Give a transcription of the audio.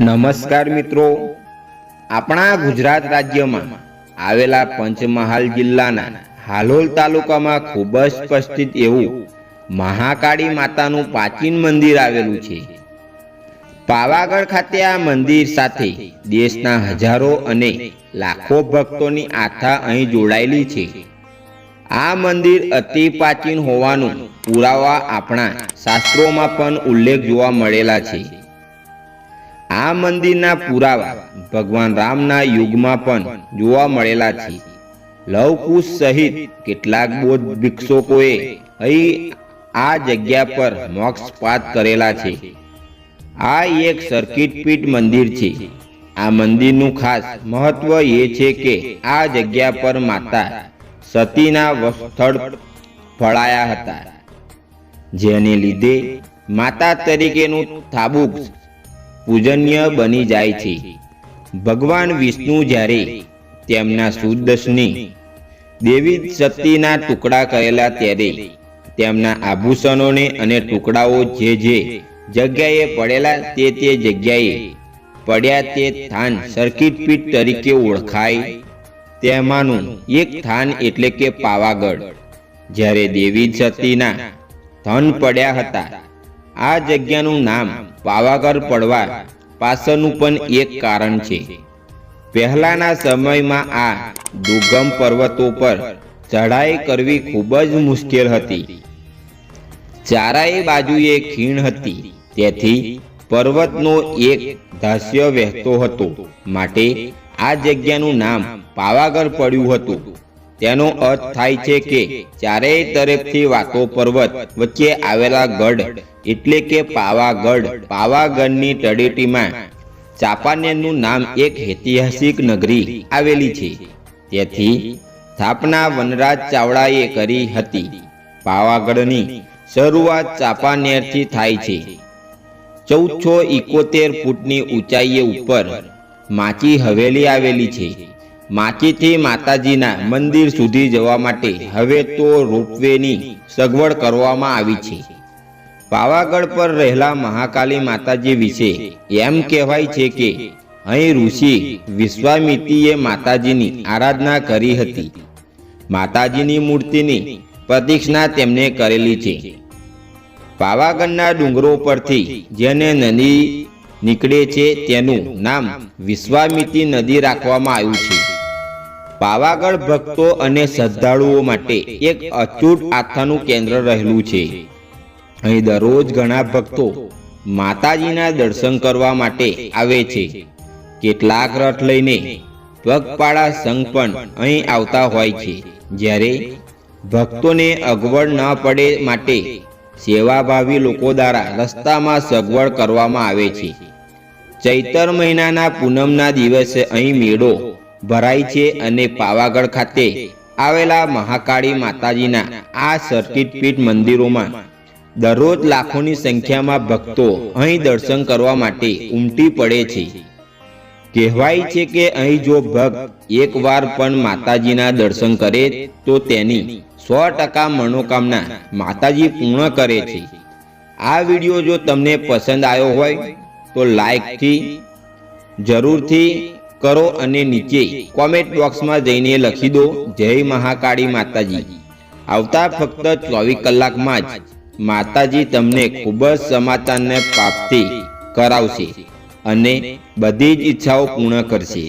નમસ્કાર મિત્રો. આપણા ગુજરાત રાજ્યમાં આવેલા પંચમહાલ જિલ્લાના હાલોલ તાલુકામાં ખૂબ જ સ્પષ્ટિત એવું મહાકાળી માતાનું પ્રાચીન મંદિર આવેલું છે. પાવાગઢ ખાતે આ મંદિર સાથે દેશના હજારો અને લાખો ભક્તોની આસ્થા અહીં જોડાયેલી છે. આ મંદિર અતિ પ્રાચીન હોવાનું પુરાવા આપણા શાસ્ત્રોમાં પણ ઉલ્લેખ જોવા મળેલા છે. આ મંદિરના પુરાવા ભગવાન રામના યુગમાં પણ જોવા મળેલા છે. લવકુશ સહિત કેટલાક બૌદ્ધ ભિક્ષુકોએ અહીં આ જગ્યા પર મોક્ષપાત કરેલા છે. આ એક સર્કિટ પીઠ મંદિર છે. આ મંદિરનું ખાસ મહત્વ એ છે કે આ જગ્યા પર માતા સતીના સ્થળ ફળાયા હતા. જેને લીધે માતા તરીકેનું થાબુક પૂજનીય બની જાય છે. ભગવાન વિષ્ણુ જ્યારે તેમના સુદર્શની દેવી શક્તિના ટુકડા કરેલા ત્યારે તેમના આભૂષણોને અને ટુકડાઓ જે જે જગ્યાએ પડેલા તે તે જગ્યાએ પડ્યા તે સ્થાન સર્કિટ પીઠ તરીકે ઓળખાય. તેમાંનું એક સ્થાન એટલે કે પાવાગઢ. જ્યારે દેવી શક્તિના ધન પડ્યા હતા આ જગ્યાનું નામ પાવાગઢ પડવા પાછળનું પણ એક કારણ છે. પહેલાના સમયમાં આ દુર્ગમ પર્વતો પર ચઢાઈ કરવી ખૂબ જ મુશ્કેલ હતી. ચારાય બાજુએ ખીણ હતી. તેથી પર્વતનો એક ધાસ્ય વહેતો હતો. માટે આ જગ્યાનું નામ પાવાગઢ પડ્યું હતું. તેનો અર્થ થાય છે કે ચારેય તરફથી વાતો પર્વત વચ્ચે આવેલા ગઢ એટલે કે પાવાગઢ પાવાગઢની તળેટીમાં ચાપાનેરનું નામ એક ઐતિહાસિક નગરી આવેલી છે. તેથી સ્થાપના વનરાજ ચાવડાએ કરી હતી. પાવાગઢની શરૂઆત ચાપાનેરથી થાય છે. ચૌદસો ઇકોતેર ફૂટની ઊંચાઈએ ઉપર માચી હવેલી આવેલી છે. માચીથી માતાજીના મંદિર સુધી જવા માટે હવે તો રોપવેની સગવડ કરવામાં આવી છે. પાવાગઢ પર રહેલા મહાકાલી માતાજી વિશે એમ કહેવાય છે કે અહીં ઋષિ વિશ્વામિત્રીએ માતાજીની આરાધના કરી હતી. માતાજીની મૂર્તિની પ્રતિક્ષા તેમને કરેલી છે. પાવાગઢના ડુંગરો પરથી જેને નદી નીકળે છે તેનું નામ વિશ્વામિત્રી નદી રાખવામાં આવ્યું છે. પાવાગઢ ભક્તો અને શ્રદ્ધાળુઓ માટે એક અચૂટ આસ્થાનું કેન્દ્ર રહેલું છે. અહીં દરરોજ ઘણા ભક્તો માતાજીના દર્શન કરવા માટે આવે છે. કેટલાક રથ લઈને પગપાળા સંઘ પણ અહીં આવતા હોય છે. જ્યારે ભક્તોને અગવડ ન પડે માટે સેવાભાવી લોકો દ્વારા રસ્તામાં સગવડ કરવામાં આવે છે. ચૈતર મહિનાના પૂનમના દિવસે અહીં મેળો ભરાય છે અને પાવાગઢ ખાતે આવેલા મહાકાળી માતાજીના આ સર્કિટપીઠ મંદિરોમાં દરરોજ લાખોની સંખ્યામાં ભક્તો અહીં દર્શન કરવા માટે ઉમટી પડે છે. કહેવાય છે કે અહીં જો ભક્ત એકવાર પણ માતાજીના દર્શન કરે તો તેની સો ટકા મનોકામના માતાજી પૂર્ણ કરે છે. આ વીડિયો જો તમને પસંદ આવ્યો હોય તો લાઈકથી જરૂરથી કરો અને નીચે કોમેન્ટ બોક્સમાં જઈને લખી દો, જય મહાકાળી માતાજી. આવતા ફક્ત ચોવીસ કલાકમાં જ માતાજી તમને ખૂબ જ સમાચારને પ્રાપ્તિ કરાવશે અને બધી જ ઈચ્છાઓ પૂર્ણ કરશે.